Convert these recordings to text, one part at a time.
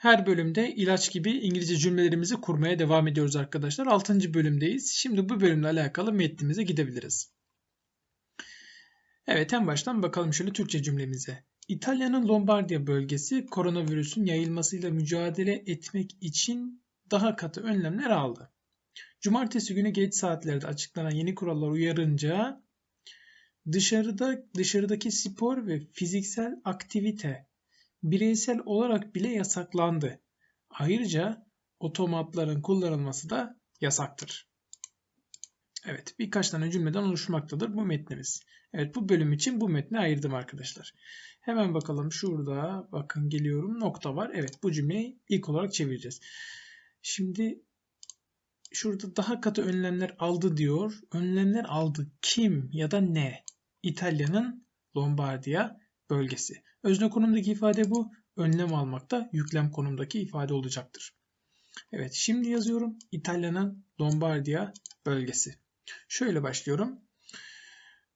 Her bölümde ilaç gibi İngilizce cümlelerimizi kurmaya devam ediyoruz arkadaşlar. 6. bölümdeyiz. Şimdi bu bölümle alakalı metnimize gidebiliriz. Evet en baştan bakalım şöyle Türkçe cümlemize. İtalya'nın Lombardiya bölgesi koronavirüsün yayılmasıyla mücadele etmek için daha katı önlemler aldı. Cumartesi günü geç saatlerde açıklanan yeni kurallar uyarınca dışarıda dışarıdaki spor ve fiziksel aktivite bireysel olarak bile yasaklandı. Ayrıca otomatların kullanılması da yasaktır. Evet birkaç tane cümleden oluşmaktadır bu metnimiz. Evet bu bölüm için bu metni ayırdım arkadaşlar. Hemen bakalım şurada bakın geliyorum nokta var. Evet bu cümleyi ilk olarak çevireceğiz. Şimdi şurada daha katı önlemler aldı diyor. Önlemler aldı kim ya da ne? İtalya'nın Lombardiya bölgesi. Özne konumdaki ifade bu. Önlem almakta yüklem konumdaki ifade olacaktır. Evet şimdi yazıyorum. İtalya'nın Lombardiya bölgesi. Şöyle başlıyorum.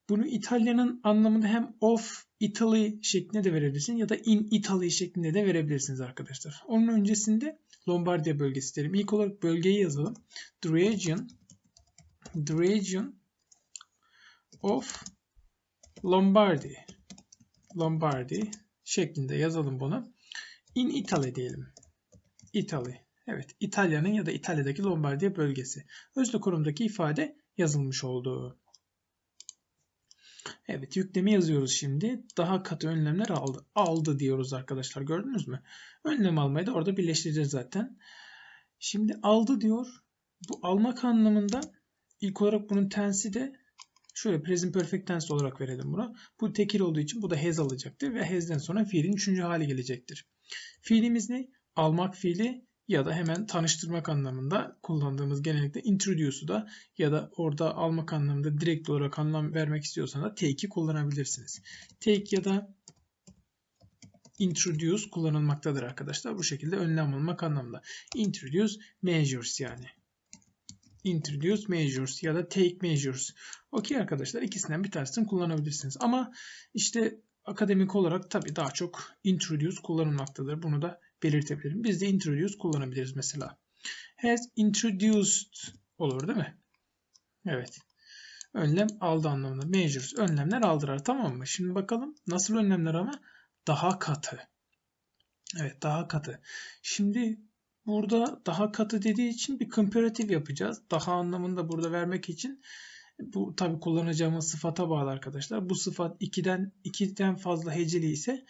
Bunu İtalya'nın anlamında hem of Italy şeklinde de verebilirsin ya da in Italy şeklinde de verebilirsiniz arkadaşlar. Onun öncesinde Lombardiya bölgesi derim. İlk olarak bölgeyi yazalım. The region the region of Lombardy Lombardy şeklinde yazalım bunu. In Italy diyelim. Italy. Evet, İtalya'nın ya da İtalya'daki Lombardiya bölgesi. Özlü konumdaki ifade yazılmış oldu. Evet, yüklemi yazıyoruz şimdi. Daha katı önlemler aldı. Aldı diyoruz arkadaşlar. Gördünüz mü? Önlem almayı da orada birleştireceğiz zaten. Şimdi aldı diyor. Bu almak anlamında ilk olarak bunun tensi de Şöyle present perfect tense olarak verelim buna. Bu tekil olduğu için bu da has alacaktır ve has'den sonra fiilin üçüncü hali gelecektir. Fiilimiz ne? Almak fiili ya da hemen tanıştırmak anlamında kullandığımız genellikle introduce'u da ya da orada almak anlamında direkt olarak anlam vermek istiyorsanız da take'i kullanabilirsiniz. Take ya da introduce kullanılmaktadır arkadaşlar. Bu şekilde önlem almak anlamında. Introduce measures yani introduce measures ya da take measures. Okey arkadaşlar ikisinden bir tanesini kullanabilirsiniz. Ama işte akademik olarak tabii daha çok introduce kullanılmaktadır. Bunu da belirtebilirim. Biz de introduce kullanabiliriz mesela. Has introduced olur değil mi? Evet. Önlem aldı anlamında. Measures önlemler aldırar tamam mı? Şimdi bakalım nasıl önlemler ama daha katı. Evet daha katı. Şimdi Burada daha katı dediği için bir komparatif yapacağız. Daha anlamında burada vermek için bu tabi kullanacağımız sıfata bağlı arkadaşlar. Bu sıfat 2'den 2'den fazla heceli ise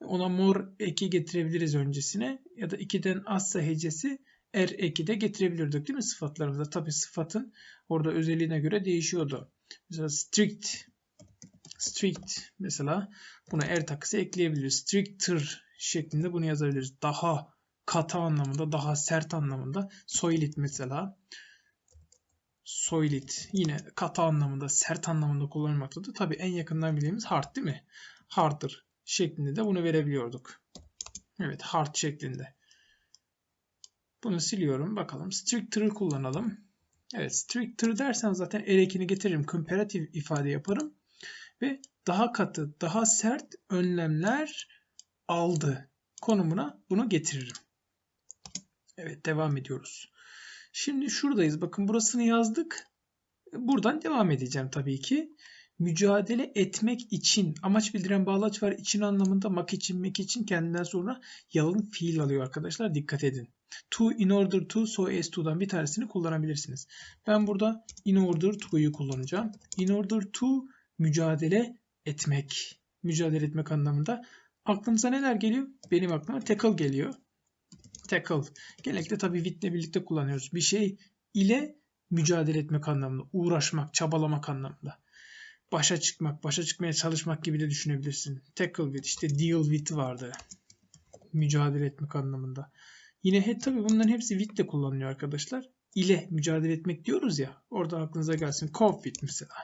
ona mor eki getirebiliriz öncesine ya da 2'den azsa hecesi er eki de getirebilirdik değil mi sıfatlarımızda? Tabi sıfatın orada özelliğine göre değişiyordu. Mesela strict strict mesela buna er takısı ekleyebiliriz. Stricter şeklinde bunu yazabiliriz. Daha katı anlamında, daha sert anlamında. Soilit mesela. Soilit yine katı anlamında, sert anlamında kullanılmaktadır. Tabi en yakından bildiğimiz hard değil mi? Hardır şeklinde de bunu verebiliyorduk. Evet hard şeklinde. Bunu siliyorum. Bakalım. Stricter kullanalım. Evet stricter dersen zaten erekini getiririm. Komparatif ifade yaparım. Ve daha katı, daha sert önlemler aldı konumuna bunu getiririm. Evet devam ediyoruz. Şimdi şuradayız. Bakın burasını yazdık. Buradan devam edeceğim tabii ki. Mücadele etmek için amaç bildiren bağlaç var. için anlamında mak için, mek için kendinden sonra yalın fiil alıyor arkadaşlar. Dikkat edin. To, in order to, so as to'dan bir tanesini kullanabilirsiniz. Ben burada in order to'yu kullanacağım. In order to mücadele etmek. Mücadele etmek anlamında. Aklınıza neler geliyor? Benim aklıma tackle geliyor tackle. Genellikle tabii with birlikte kullanıyoruz. Bir şey ile mücadele etmek anlamında, uğraşmak, çabalamak anlamında. Başa çıkmak, başa çıkmaya çalışmak gibi de düşünebilirsin. Tackle with, işte deal with vardı. Mücadele etmek anlamında. Yine he, tabii bunların hepsi with de kullanılıyor arkadaşlar. İle mücadele etmek diyoruz ya. Orada aklınıza gelsin. Cope with mesela.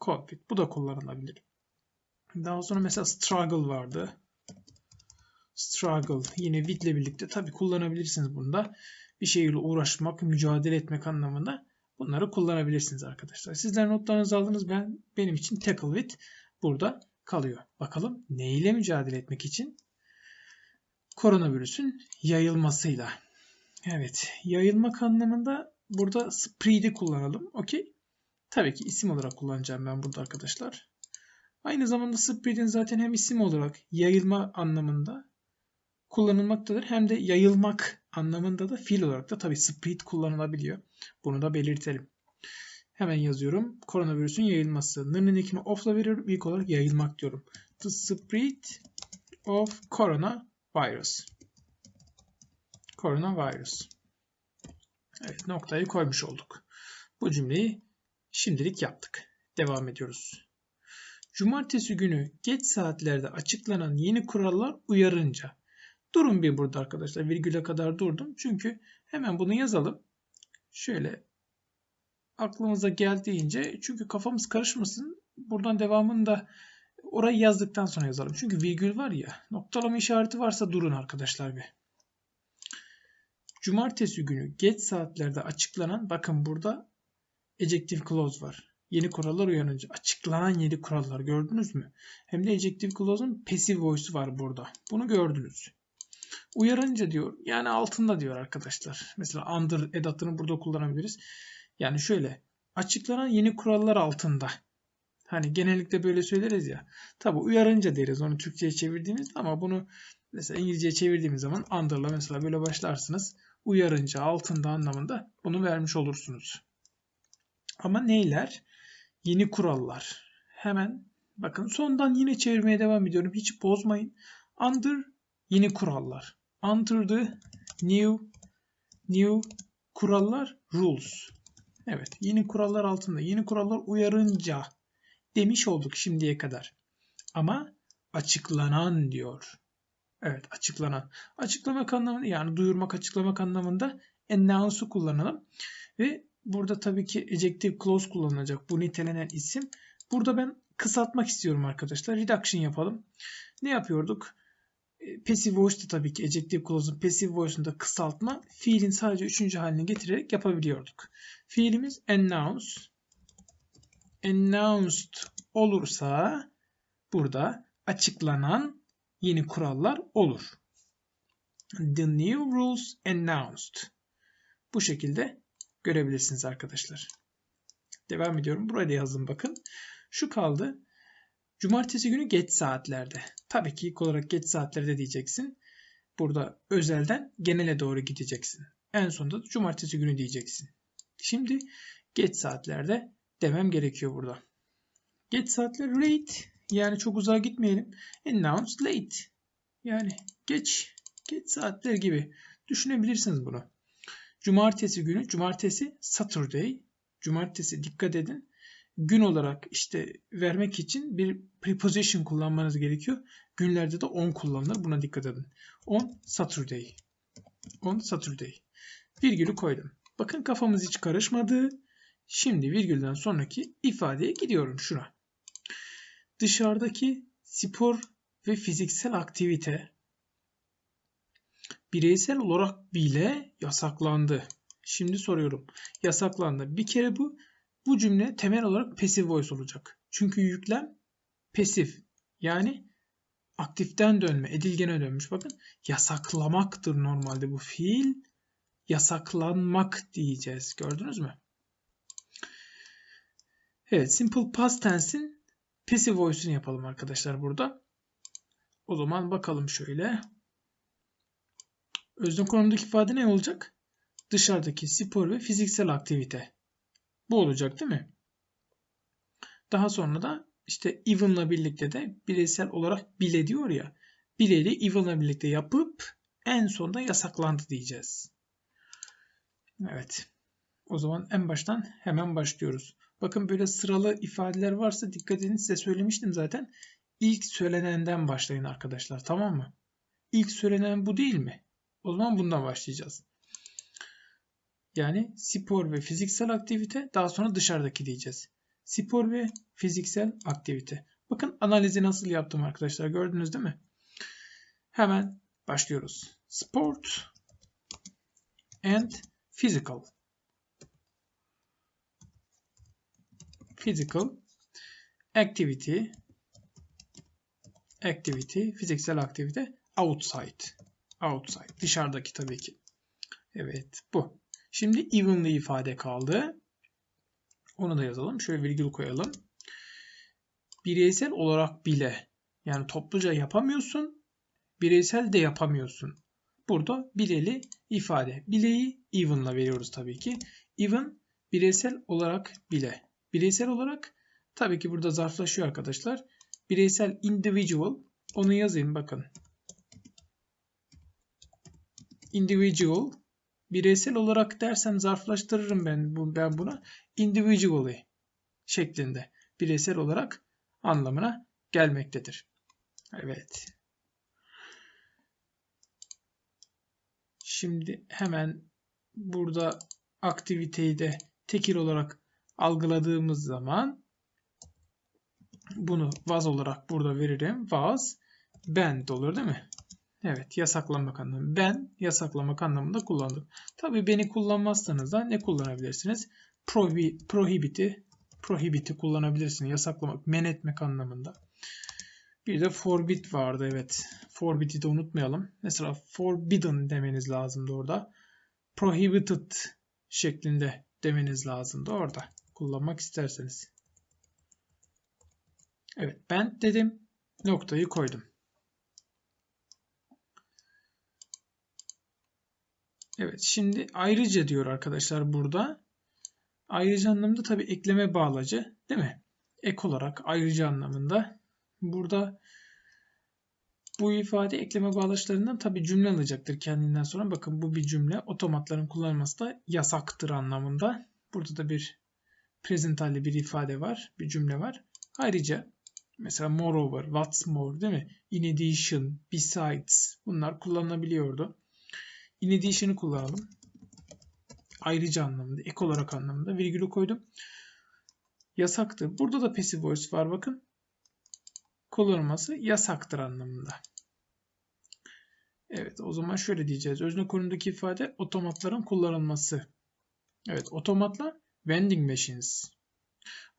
Cope with. Bu da kullanılabilir. Daha sonra mesela struggle vardı struggle yine with ile birlikte tabi kullanabilirsiniz bunda. Bir şeyle uğraşmak, mücadele etmek anlamında bunları kullanabilirsiniz arkadaşlar. Sizler notlarınızı aldınız. Ben benim için tackle with burada kalıyor. Bakalım ne ile mücadele etmek için? koronavirüsün yayılmasıyla. Evet, yayılmak anlamında burada spread'i kullanalım. Okey. Tabii ki isim olarak kullanacağım ben burada arkadaşlar. Aynı zamanda spread'in zaten hem isim olarak yayılma anlamında kullanılmaktadır hem de yayılmak anlamında da fiil olarak da tabii spread kullanılabiliyor. Bunu da belirtelim. Hemen yazıyorum. Koronavirüsün yayılması. N'ın ekini off'la veriyorum. İlk olarak yayılmak diyorum. The spread of coronavirus. Coronavirus. Evet noktayı koymuş olduk. Bu cümleyi şimdilik yaptık. Devam ediyoruz. Cumartesi günü geç saatlerde açıklanan yeni kurallar uyarınca. Durun bir burada arkadaşlar. Virgüle kadar durdum. Çünkü hemen bunu yazalım. Şöyle aklımıza geldiğince çünkü kafamız karışmasın. Buradan devamını da orayı yazdıktan sonra yazalım. Çünkü virgül var ya noktalama işareti varsa durun arkadaşlar bir. Cumartesi günü geç saatlerde açıklanan bakın burada ejective clause var. Yeni kurallar uyanınca açıklanan yeni kurallar gördünüz mü? Hem de ejective clause'un passive voice'u var burada. Bunu gördünüz. Uyarınca diyor yani altında diyor arkadaşlar. Mesela under edatını burada kullanabiliriz. Yani şöyle açıklanan yeni kurallar altında. Hani genellikle böyle söyleriz ya. Tabi uyarınca deriz onu Türkçe'ye çevirdiğimizde ama bunu mesela İngilizce'ye çevirdiğimiz zaman under'la mesela böyle başlarsınız. Uyarınca altında anlamında bunu vermiş olursunuz. Ama neyler? Yeni kurallar. Hemen bakın sondan yine çevirmeye devam ediyorum. Hiç bozmayın. Under yeni kurallar. Under the new new kurallar rules. Evet yeni kurallar altında yeni kurallar uyarınca demiş olduk şimdiye kadar. Ama açıklanan diyor. Evet açıklanan. Açıklamak anlamında yani duyurmak açıklamak anlamında announce'u kullanalım. Ve burada tabii ki ejective clause kullanılacak bu nitelenen isim. Burada ben kısaltmak istiyorum arkadaşlar. Reduction yapalım. Ne yapıyorduk? Passive voice'da tabii ki ejective clause'un passive voice'unda kısaltma fiilin sadece üçüncü halini getirerek yapabiliyorduk. Fiilimiz announce. Announced olursa burada açıklanan yeni kurallar olur. The new rules announced. Bu şekilde görebilirsiniz arkadaşlar. Devam ediyorum. Buraya da yazdım bakın. Şu kaldı. Cumartesi günü geç saatlerde. Tabii ki ilk olarak geç saatlerde diyeceksin. Burada özelden genele doğru gideceksin. En sonunda da cumartesi günü diyeceksin. Şimdi geç saatlerde demem gerekiyor burada. Geç saatler late yani çok uzağa gitmeyelim. Announce late yani geç geç saatler gibi düşünebilirsiniz bunu. Cumartesi günü cumartesi Saturday cumartesi dikkat edin gün olarak işte vermek için bir preposition kullanmanız gerekiyor. Günlerde de on kullanılır. Buna dikkat edin. On Saturday. On Saturday. Virgülü koydum. Bakın kafamız hiç karışmadı. Şimdi virgülden sonraki ifadeye gidiyorum şuna. Dışarıdaki spor ve fiziksel aktivite bireysel olarak bile yasaklandı. Şimdi soruyorum. Yasaklandı. Bir kere bu bu cümle temel olarak passive voice olacak. Çünkü yüklem pasif. Yani aktiften dönme, edilgene dönmüş. Bakın yasaklamaktır normalde bu fiil. Yasaklanmak diyeceğiz. Gördünüz mü? Evet, simple past tense'in passive voice'unu yapalım arkadaşlar burada. O zaman bakalım şöyle. Özne konumdaki ifade ne olacak? Dışarıdaki spor ve fiziksel aktivite. Bu olacak değil mi? Daha sonra da işte even'la birlikte de bireysel olarak bile diyor ya. Bile'yi even'la birlikte yapıp en sonunda yasaklandı diyeceğiz. Evet. O zaman en baştan hemen başlıyoruz. Bakın böyle sıralı ifadeler varsa dikkat edin size söylemiştim zaten. İlk söylenenden başlayın arkadaşlar tamam mı? İlk söylenen bu değil mi? O zaman bundan başlayacağız. Yani spor ve fiziksel aktivite daha sonra dışarıdaki diyeceğiz. Spor ve fiziksel aktivite. Bakın analizi nasıl yaptım arkadaşlar gördünüz değil mi? Hemen başlıyoruz. Sport and physical. Physical activity activity fiziksel aktivite outside Outside. Dışarıdaki tabii ki. Evet bu. Şimdi evenly ifade kaldı. Onu da yazalım. Şöyle virgül koyalım. Bireysel olarak bile yani topluca yapamıyorsun. Bireysel de yapamıyorsun. Burada bileli ifade. Bileyi even'la veriyoruz tabii ki. Even bireysel olarak bile. Bireysel olarak tabii ki burada zarflaşıyor arkadaşlar. Bireysel individual onu yazayım bakın. Individual bireysel olarak dersem zarflaştırırım ben, ben buna. Individually şeklinde bireysel olarak anlamına gelmektedir. Evet. Şimdi hemen burada aktiviteyi de tekil olarak algıladığımız zaman bunu was olarak burada veririm. Was banned olur değil mi? Evet yasaklamak anlamı. Ben yasaklamak anlamında kullandım. Tabii beni kullanmazsanız da ne kullanabilirsiniz? Prohi prohibit'i prohibit'i kullanabilirsiniz. Yasaklamak, men etmek anlamında. Bir de forbid vardı evet. Forbid'i de unutmayalım. Mesela forbidden demeniz lazımdı orada. Prohibited şeklinde demeniz lazımdı orada. Kullanmak isterseniz. Evet ben dedim. Noktayı koydum. Evet şimdi ayrıca diyor arkadaşlar burada. Ayrıca anlamında tabi ekleme bağlacı değil mi? Ek olarak ayrıca anlamında. Burada bu ifade ekleme bağlaçlarından tabi cümle alacaktır kendinden sonra. Bakın bu bir cümle. Otomatların kullanılması da yasaktır anlamında. Burada da bir present hali bir ifade var. Bir cümle var. Ayrıca mesela moreover, what's more değil mi? In addition, besides bunlar kullanılabiliyordu. In addition'ı kullanalım. Ayrıca anlamında, ek olarak anlamında virgülü koydum. Yasaktır. Burada da passive voice var bakın. Kullanılması yasaktır anlamında. Evet o zaman şöyle diyeceğiz. Özne konumdaki ifade otomatların kullanılması. Evet otomatla vending machines.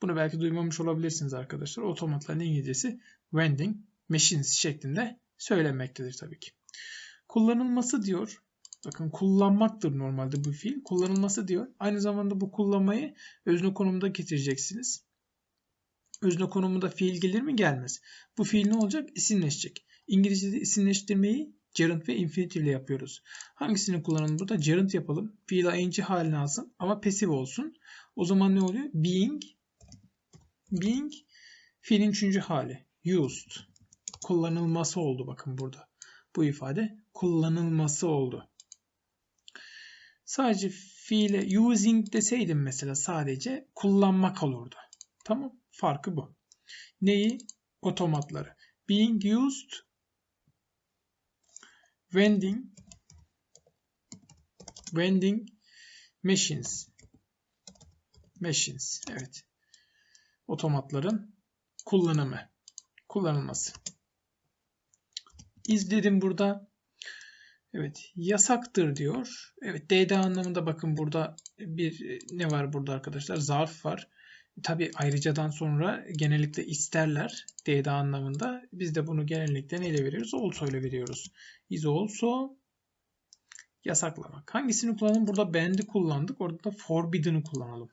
Bunu belki duymamış olabilirsiniz arkadaşlar. Otomatların İngilizcesi vending machines şeklinde söylenmektedir tabii ki. Kullanılması diyor. Bakın kullanmaktır normalde bu fiil. Kullanılması diyor. Aynı zamanda bu kullanmayı özne konumunda getireceksiniz. Özne konumunda fiil gelir mi? Gelmez. Bu fiil ne olacak? İsimleşecek. İngilizce'de isimleştirmeyi gerund ve infinitive ile yapıyoruz. Hangisini kullanalım burada? Gerund yapalım. Fiil ing haline alsın ama pasif olsun. O zaman ne oluyor? Being being fiilin üçüncü hali. Used. Kullanılması oldu bakın burada. Bu ifade kullanılması oldu. Sadece fiile using deseydim mesela sadece kullanmak olurdu. Tamam. Farkı bu. Neyi? Otomatları. Being used vending vending machines machines evet otomatların kullanımı kullanılması izledim burada evet yasaktır diyor evet DD anlamında bakın burada bir ne var burada arkadaşlar zarf var Tabi ayrıcadan sonra genellikle isterler DD anlamında. Biz de bunu genellikle neyle veriyoruz? Also ile veriyoruz. Is also yasaklamak. Hangisini kullanalım? Burada band'i kullandık. Orada da forbidden'ı kullanalım.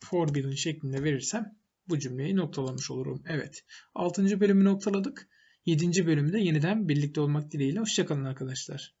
Forbidden şeklinde verirsem bu cümleyi noktalamış olurum. Evet. 6. bölümü noktaladık. 7. bölümde yeniden birlikte olmak dileğiyle. Hoşçakalın arkadaşlar.